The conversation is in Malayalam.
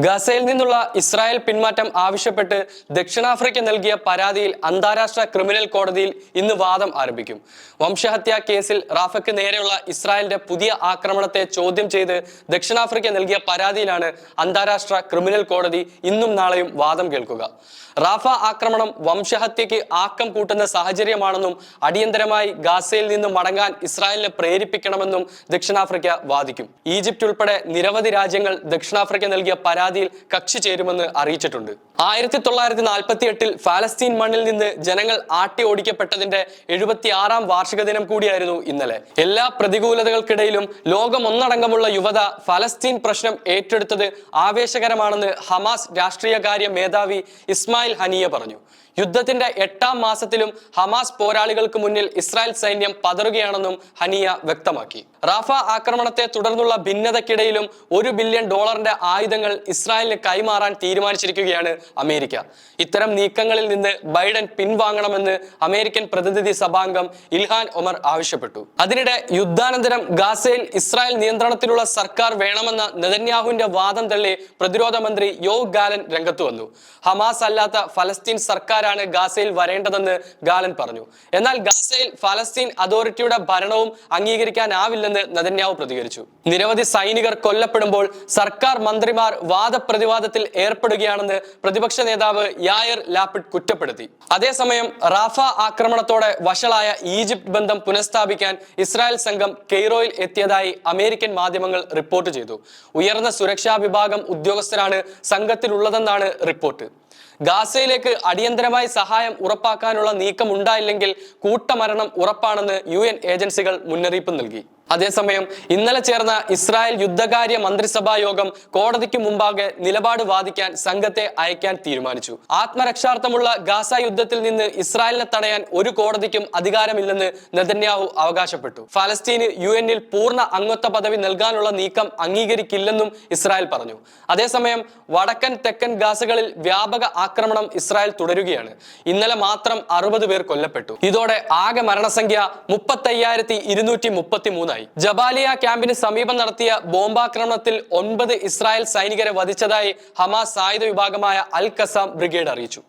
ഗസയിൽ നിന്നുള്ള ഇസ്രായേൽ പിന്മാറ്റം ആവശ്യപ്പെട്ട് ദക്ഷിണാഫ്രിക്ക നൽകിയ പരാതിയിൽ അന്താരാഷ്ട്ര ക്രിമിനൽ കോടതിയിൽ ഇന്ന് വാദം ആരംഭിക്കും. വംശഹത്യാ കേസിൽ റാഫയ്ക്ക് നേരെയുള്ള ഇസ്രായേലിന്റെ പുതിയ ആക്രമണത്തെ ചോദ്യം ചെയ്ത് ദക്ഷിണാഫ്രിക്ക നൽകിയ പരാതിയിലാണ് അന്താരാഷ്ട്ര ക്രിമിനൽ കോടതി ഇന്നും നാളെയും വാദം കേൾക്കുക. റാഫ ആക്രമണം വംശഹത്യക്ക് ആക്കം കൂട്ടുന്ന സാഹചര്യമാണെന്നും അടിയന്തരമായി ഗാസയിൽ നിന്ന് മടങ്ങാൻ ഇസ്രായേലിനെ പ്രേരിപ്പിക്കണമെന്നും ദക്ഷിണാഫ്രിക്ക വാദിക്കും. ഈജിപ്റ്റ് ഉൾപ്പെടെ നിരവധി രാജ്യങ്ങൾ ദക്ഷിണാഫ്രിക്ക നൽകിയ പരാതിയിൽ കക്ഷി ചേരുമെന്ന് അറിയിച്ചിട്ടുണ്ട്. ആയിരത്തി തൊള്ളായിരത്തി നാൽപ്പത്തി എട്ടിൽ ഫാലസ്തീൻ മണ്ണിൽ നിന്ന് ജനങ്ങൾ ആട്ടി ഓടിക്കപ്പെട്ടതിന്റെ എഴുപത്തി ആറാം വാർഷിക ദിനം കൂടിയായിരുന്നു ഇന്നലെ. എല്ലാ പ്രതികൂലതകൾക്കിടയിലും ലോകം ഒന്നടങ്കമുള്ള യുവത ഫലസ്തീൻ പ്രശ്നം ഏറ്റെടുത്തത് ആവേശകരമാണെന്ന് ഹമാസ് രാഷ്ട്രീയകാര്യ മേധാവി ഇസ്മായിൽ ഹനിയ പറഞ്ഞു. യുദ്ധത്തിന്റെ എട്ടാം മാസത്തിലും ഹമാസ് പോരാളികൾക്ക് മുന്നിൽ ഇസ്രായേൽ സൈന്യം പതറുകയാണെന്നും ഹനിയ വ്യക്തമാക്കി. റാഫ ആക്രമണത്തെ തുടർന്നുള്ള ഭിന്നതക്കിടയിലും ഒരു ബില്യൺ ഡോളറിന്റെ ആയുധങ്ങൾ ഇസ്രായേലിന് കൈമാറാൻ തീരുമാനിച്ചിരിക്കുകയാണ് അമേരിക്ക. ഇത്തരം നീക്കങ്ങളിൽ നിന്ന് ബൈഡൻ പിൻവാങ്ങണമെന്ന് അമേരിക്കൻ പ്രതിനിധി സഭാംഗം ഇൽഹാൻ ഒമർ ആവശ്യപ്പെട്ടു. അതിനിടെ യുദ്ധാനന്തരം ഗാസയിൽ ഇസ്രായേൽ നിയന്ത്രണത്തിലുള്ള സർക്കാർ വേണമെന്ന നെതന്യാഹുവിന്റെ വാദം തള്ളി പ്രതിരോധ മന്ത്രി യോ ഗാലൻ രംഗത്തു വന്നു. ഹമാസ് അല്ലാത്ത ഫലസ്തീൻ സർക്കാരാണ് ഗാസയിൽ വരേണ്ടതെന്ന് ഗാലൻ പറഞ്ഞു. എന്നാൽ ഗാസയിൽ ഫലസ്തീൻ അതോറിറ്റിയുടെ ഭരണവും അംഗീകരിക്കാനാവില്ലെന്ന് നെതന്യാഹു പ്രതികരിച്ചു. നിരവധി സൈനികർ കൊല്ലപ്പെടുമ്പോൾ സർക്കാർ മന്ത്രിമാർ വാദപ്രതിവാദത്തിൽ ഏർപ്പെടുകയാണെന്ന് പ്രതിപക്ഷ നേതാവ് യായർ ലാപിഡ് കുറ്റപ്പെടുത്തി. അതേസമയം റാഫ ആക്രമണത്തോടെ വഷളായ ഈജിപ്ത് ബന്ധം പുനഃസ്ഥാപിക്കാൻ ഇസ്രായേൽ സംഘം കെയ്റോയിൽ എത്തിയതായി അമേരിക്കൻ മാധ്യമങ്ങൾ റിപ്പോർട്ട് ചെയ്തു. ഉയർന്ന സുരക്ഷാ വിഭാഗം ഉദ്യോഗസ്ഥരാണ് സംഘത്തിലുള്ളതെന്നാണ് റിപ്പോർട്ട്. ഗാസയിലേക്ക് അടിയന്തരമായി സഹായം ഉറപ്പാക്കാനുള്ള നീക്കം ഉണ്ടായില്ലെങ്കിൽ കൂട്ടമരണം ഉറപ്പാണെന്ന് യു ഏജൻസികൾ മുന്നറിയിപ്പ് നൽകി. അതേസമയം ഇന്നലെ ചേർന്ന ഇസ്രായേൽ യുദ്ധകാര്യ മന്ത്രിസഭാ യോഗം കോടതിക്ക് മുമ്പാകെ നിലപാട് വാദിക്കാൻ സംഘത്തെ അയക്കാൻ തീരുമാനിച്ചു. ആത്മരക്ഷാർത്ഥമുള്ള ഗാസ യുദ്ധത്തിൽ നിന്ന് ഇസ്രായേലിനെ തടയാൻ ഒരു കോടതിക്കും അധികാരമില്ലെന്ന് നെതന്യാഹു അവകാശപ്പെട്ടു. ഫലസ്തീന് യു എന്നിൽ പൂർണ അംഗത്വ പദവി നൽകാനുള്ള നീക്കം അംഗീകരിക്കില്ലെന്നും ഇസ്രായേൽ പറഞ്ഞു. അതേസമയം വടക്കൻ തെക്കൻ ഗാസകളിൽ വ്യാപക ആക്രമണം ഇസ്രായേൽ തുടരുകയാണ്. ഇന്നലെ മാത്രം അറുപത് പേർ കൊല്ലപ്പെട്ടു. ഇതോടെ ആകെ മരണസംഖ്യ മുപ്പത്തയ്യായിരത്തി ഇരുന്നൂറ്റി മുപ്പത്തി മൂന്നായി ജബാലിയ ക്യാമ്പിന് സമീപം നടത്തിയ ബോംബാക്രമണത്തിൽ ഒൻപത് ഇസ്രായേൽ സൈനികരെ വധിച്ചതായി ഹമാസ് സായുധ വിഭാഗമായ അൽ കസാം ബ്രിഗേഡ് അറിയിച്ചു.